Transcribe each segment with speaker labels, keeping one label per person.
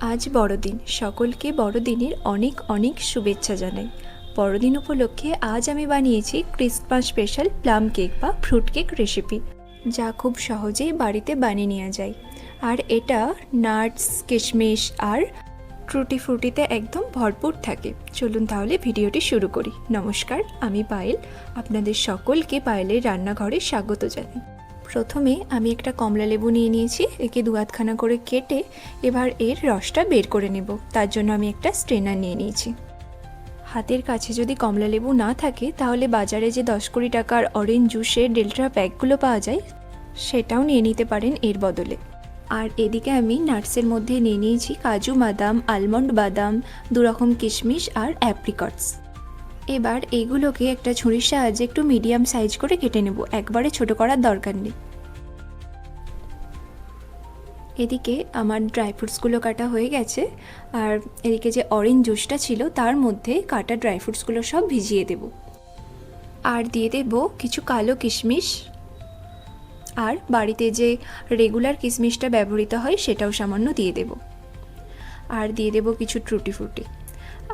Speaker 1: আজ বড়দিন। সকলকে বড়দিনের অনেক অনেক শুভেচ্ছা জানাই। বড়দিন উপলক্ষে আজ আমি বানিয়েছি ক্রিসমাস স্পেশাল প্লাম কেক বা ফ্রুট কেক রেসিপি, যা খুব সহজেই বাড়িতে বানিয়ে নেওয়া যায়। আর এটা নাটস, কিশমিশ আর ট্রুটি ফ্রুটিতে একদম ভরপুর থাকে। চলুন তাহলে ভিডিওটি শুরু করি। নমস্কার, আমি পায়েল। আপনাদের সকলকে পায়েলের রান্নাঘরে স্বাগত জানাই। প্রথমে আমি একটা কমলা লেবু নিয়ে নিয়েছি, একে দু আধখানা করে কেটে এবার এর রসটা বের করে নেব। তার জন্য আমি একটা স্ট্রেনার নিয়ে নিয়েছি। হাতের কাছে যদি কমলা লেবু না থাকে, তাহলে বাজারে যে দশ কুড়ি টাকার অরেঞ্জ জুসের ডেল্ট্রা প্যাকগুলো পাওয়া যায়, সেটাও নিয়ে নিতে পারেন এর বদলে। আর এদিকে আমি নাটসের মধ্যে নিয়ে নিয়েছি কাজু বাদাম আলমন্ড বাদাম, দুরকম কিশমিশ আর অ্যাপ্রিকটস এবার এগুলোকে একটা ছুরির সাহায্যে একটু মিডিয়াম সাইজ করে কেটে নেব। একবারে ছোট করার দরকার নেই। এদিকে আমার ড্রাই ফ্রুটসগুলো কাটা হয়ে গেছে, আর এদিকে যে অরেঞ্জ জুসটা ছিল, তার মধ্যে কাটা ড্রাই ফ্রুটসগুলো সব ভিজিয়ে দেব। আর দিয়ে দেব কিছু কালো কিশমিশ। আর বাড়িতে যে রেগুলার কিশমিশটা ব্যবহৃত হয়, সেটাও সামান্য দিয়ে দেব। আর দিয়ে দেব কিছু ট্রুটি ফ্রুটি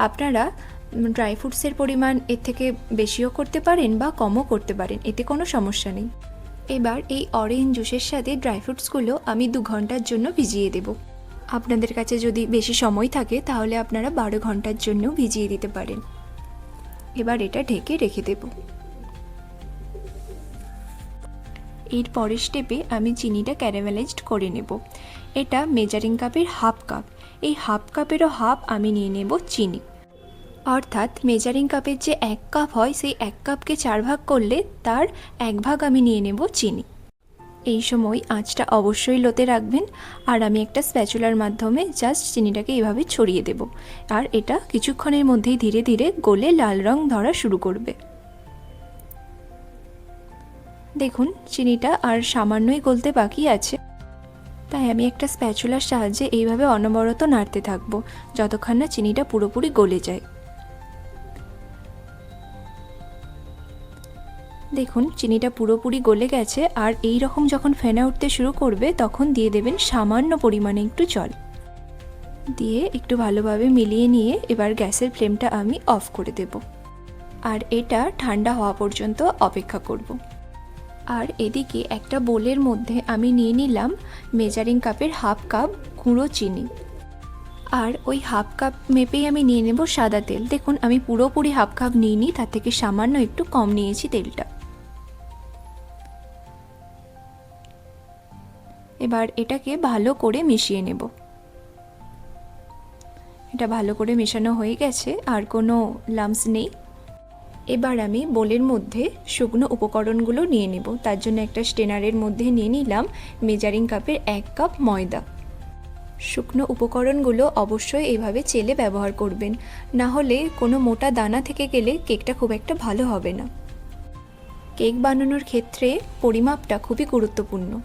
Speaker 1: আপনারা ড্রাই ফ্রুটসের পরিমাণ এর থেকে বেশিও করতে পারেন বা কমও করতে পারেন, এতে কোনো সমস্যা নেই। এবার এই অরেঞ্জ জুসের সাথে ড্রাই ফ্রুটসগুলো আমি দু ঘণ্টার জন্য ভিজিয়ে দেব। আপনাদের কাছে যদি বেশি সময় থাকে, তাহলে আপনারা বারো ঘণ্টার জন্য ভিজিয়ে দিতে পারেন। এবার এটা ঢেকে রেখে দেব। এর পরের স্টেপে আমি চিনিটা ক্যারামেলাইজড করে নেব। এটা মেজারিং কাপের হাফ কাপ এই হাফ কাপেরও হাফ আমি নিয়ে নেব চিনি। অর্থাৎ মেজারিং কাপের যে এক কাপ হয়, সেই এক কাপকে চার ভাগ করলে তার এক ভাগ আমি নিয়ে নেব চিনি। এই সময় আঁচটা অবশ্যই লোতে রাখবেন আর আমি একটা স্প্যাচুলার মাধ্যমে জাস্ট চিনিটাকে এভাবে ছড়িয়ে দেব। আর এটা কিছুক্ষণের মধ্যেই ধীরে ধীরে গলে লাল রং ধরা শুরু করবে। দেখুন, চিনিটা আর সামান্যই গলতে বাকি আছে। তাই আমি একটা স্প্যাচুলার সাহায্যে এইভাবে অনবরত নাড়তে থাকব, যতক্ষণ না চিনিটা পুরোপুরি গলে যায়। দেখুন, চিনিটা পুরোপুরি গলে গেছে আর এই রকম যখন ফেনা উঠতে শুরু করবে, তখন দিয়ে দেবেন সামান্য পরিমাণে একটু জল। দিয়ে একটু ভালোভাবে মিলিয়ে নিয়ে এবার গ্যাসের ফ্লেমটা আমি অফ করে দেব। আর এটা ঠান্ডা হওয়া পর্যন্ত অপেক্ষা করব। আর এদিকে একটা বোলের মধ্যে আমি নিয়ে নিলাম মেজারিং কাপের হাফ কাপ গুঁড়ো চিনি। আর ওই হাফ কাপ মেপেই আমি নিয়ে নেব সাদা তেল। দেখুন, আমি পুরোপুরি হাফ কাপ নিইনি, তার থেকে সামান্য একটু কম নিয়েছি তেলটা। এবার এটাকে ভালো করে মিশিয়ে নেব। এটা ভালো করে মেশানো হয়ে গেছে, আর কোনো লামস নেই। এবার আমি বোলের মধ্যে শুকনো উপকরণগুলো নিয়ে নেব। তার জন্য একটা স্টেনারের মধ্যে নিয়ে নিলাম মেজারিং কাপের এক কাপ ময়দা। শুকনো উপকরণগুলো অবশ্যই এভাবে চেলে ব্যবহার করবেন। না হলে কোনো মোটা দানা থেকে গেলে কেকটা খুব একটা ভালো হবে না। কেক বানানোর ক্ষেত্রে পরিমাপটা খুবই গুরুত্বপূর্ণ।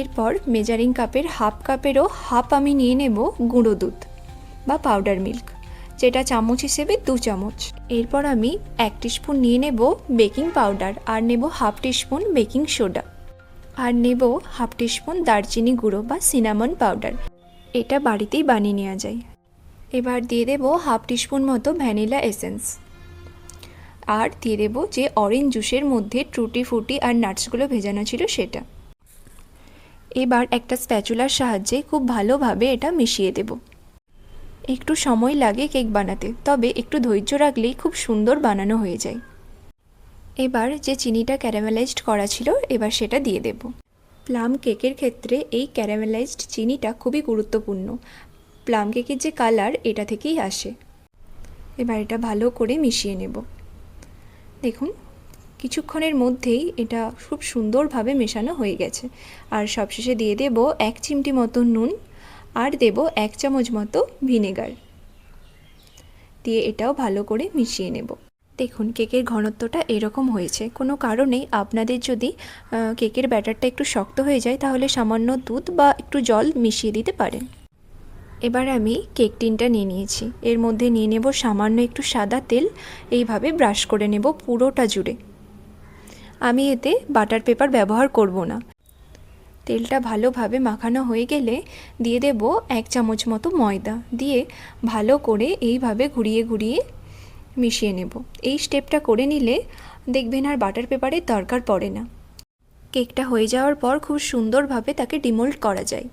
Speaker 1: এরপর মেজারিং কাপের হাফ কাপেরও হাফ আমি নিয়ে নেব গুঁড়ো দুধ বা পাউডার মিল্ক, যেটা চামচ হিসেবে দু চামচ। এরপর আমি এক স্পুন নিয়ে নেব বেকিং পাউডার আর নেব হাফ স্পুন বেকিং সোডা। আর নেব হাফ স্পুন দারচিনি গুঁড়ো বা সিনামন পাউডার, এটা বাড়িতেই বানিয়ে নেওয়া যায়। এবার দিয়ে দেব হাফ স্পুন মতো ভ্যানিলা এসেন্স। আর দিয়ে দেবো যে অরেঞ্জ জুসের মধ্যে ট্রুটি ফুটি আর নাটসগুলো ভেজানো ছিল সেটা। এবার একটা স্প্যাচুলার সাহায্যে খুব ভালোভাবে এটা মিশিয়ে দেব। একটু সময় লাগে কেক বানাতে, তবে একটু ধৈর্য রাখলেই খুব সুন্দর বানানো হয়ে যায়। এবার যে চিনিটা ক্যারামেলাইজড করা ছিল, এবার সেটা দিয়ে দেব। প্লাম কেকের ক্ষেত্রে এই ক্যারামেলাইজড চিনিটা খুবই গুরুত্বপূর্ণ। প্লাম কেকের যে কালার, এটা থেকেই আসে। এবার এটা ভালো করে মিশিয়ে নেব। দেখুন কিছুক্ষণের মধ্যেই এটা খুব সুন্দরভাবে মেশানো হয়ে গেছে। আর সবশেষে দিয়ে দেব এক চিমটি মতো নুন আর দেব এক চামচ মতো ভিনেগার। দিয়ে এটাও ভালো করে মিশিয়ে নেব। দেখুন, কেকের ঘনত্বটা এরকম হয়েছে। কোনো কারণেই আপনাদের যদি কেকের ব্যাটারটা একটু শক্ত হয়ে যায়, তাহলে সামান্য দুধ বা একটু জল মিশিয়ে দিতে পারেন এবার আমি কেক টিনটা নিয়ে নিয়েছি। এর মধ্যে নিয়ে নেব সামান্য একটু সাদা তেল। এইভাবে ব্রাশ করে নেব পুরোটা জুড়ে। আমি এতে বাটার পেপার ব্যবহার করব না। তেলটা ভালোভাবে মাখানো হয়ে গেলে দিয়ে দেব এক চামচ মতো ময়দা। দিয়ে ভালো করে এইভাবে ঘুরিয়ে ঘুরিয়ে মিশিয়ে নেব। এই স্টেপটা করে নিলে দেখবেন আর বাটার পেপারের দরকার পড়ে না। কেকটা হয়ে যাওয়ার পর খুব সুন্দরভাবে তাকে ডিমোল্ড করা যায়।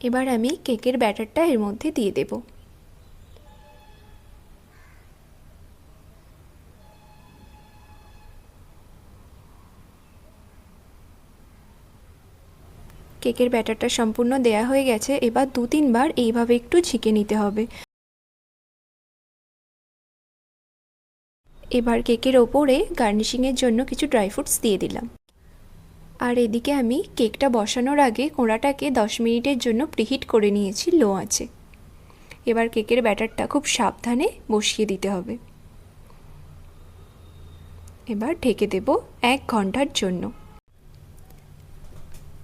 Speaker 1: এবার আমি কেকের ব্যাটারটা এর মধ্যে দিয়ে দেব। কেকের ব্যাটারটা সম্পূর্ণ দেয়া হয়ে গেছে, এবার দু তিনবার এইভাবে একটু ঝিকে নিতে হবে। এবার কেকের ওপরে গার্নিশিংয়ের জন্য কিছু ড্রাই ফ্রুটস দিয়ে দিলাম। আর এদিকে আমি কেকটা বসানোর আগে কোঁড়াটাকে দশ মিনিটের জন্য প্রিহিট করে নিয়েছি, লো আছে এবার কেকের ব্যাটারটা খুব সাবধানে বসিয়ে দিতে হবে। এবার ঢেকে দেব এক ঘণ্টার জন্য।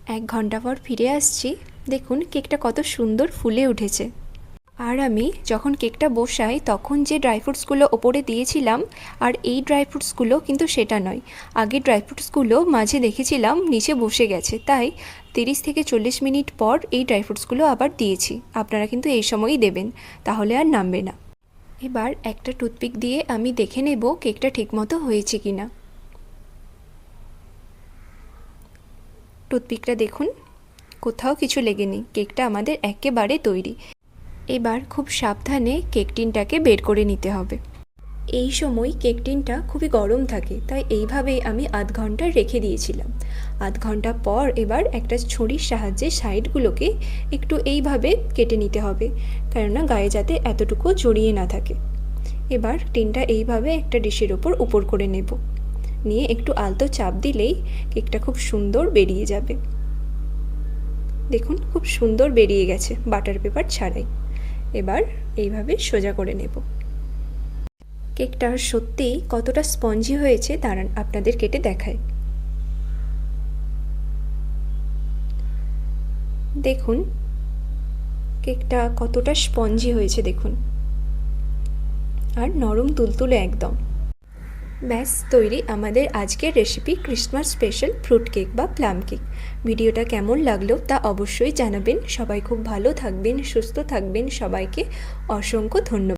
Speaker 1: এক ঘণ্টা পর ফিরে আসছি। দেখুন, কেকটা কত সুন্দর ফুলে উঠেছে। আর আমি যখন কেকটা বসাই, তখন যে ড্রাই ফ্রুটসগুলো ওপরে দিয়েছিলাম, আর এই ড্রাই ফ্রুটসগুলো কিন্তু সেটা নয়। আগে ড্রাই ফ্রুটসগুলো মাঝে দেখেছিলাম, নিচে বসে গেছে। তাই তিরিশ থেকে চল্লিশ মিনিট পর এই ড্রাই ফ্রুটসগুলো আবার দিয়েছি। আপনারা কিন্তু এই সময়ই দেবেন, তাহলে আর নামবে না। এবার একটা টুথপিক দিয়ে আমি দেখে নেব কেকটা ঠিকমতো হয়েছে কি না টুথপিকটা দেখুন। কোথাও কিছু লেগেনি। কেকটা আমাদের একেবারে তৈরি। এবার খুব সাবধানে কেক টিনটাকে বের করে নিতে হবে। এই সময় কেক টিনটা খুবই গরম থাকে, তাই এইভাবেই আমি আধ ঘণ্টা রেখে দিয়েছিলাম। আধ ঘণ্টা পর এবার একটা ছুরির সাহায্যে সাইডগুলোকে একটু এইভাবে কেটে নিতে হবে, কেননা গায়ে যাতে এতটুকু জড়িয়ে না থাকে। এবার টিনটা এইভাবে একটা ডিশের ওপর উপর করে নেব। নিয়ে একটু আলতো চাপ দিলেই কেকটা খুব সুন্দর বেরিয়ে যাবে। দেখুন, খুব সুন্দর বেরিয়ে গেছে বাটার পেপার ছাড়াই। এবার এইভাবে সোজা করে নেব। কেকটা সত্যিই কতটা স্পঞ্জি হয়েছে দাঁড়ান আপনাদের কেটে দেখায় দেখুন, কেকটা কতটা স্পঞ্জি হয়েছে দেখুন। আর নরম তুলতুলে একদম। ব্যাস তৈরি আমাদের আজকের recipe Christmas special fruit cake বা প্লাম কেক ভিডিওটা কেমন লাগল তা অবশ্যই জানাবেন। সবাই খুব ভালো থাকবেন, সুস্থ থাকবেন। সবাইকে অসংখ্য ধন্যবাদ।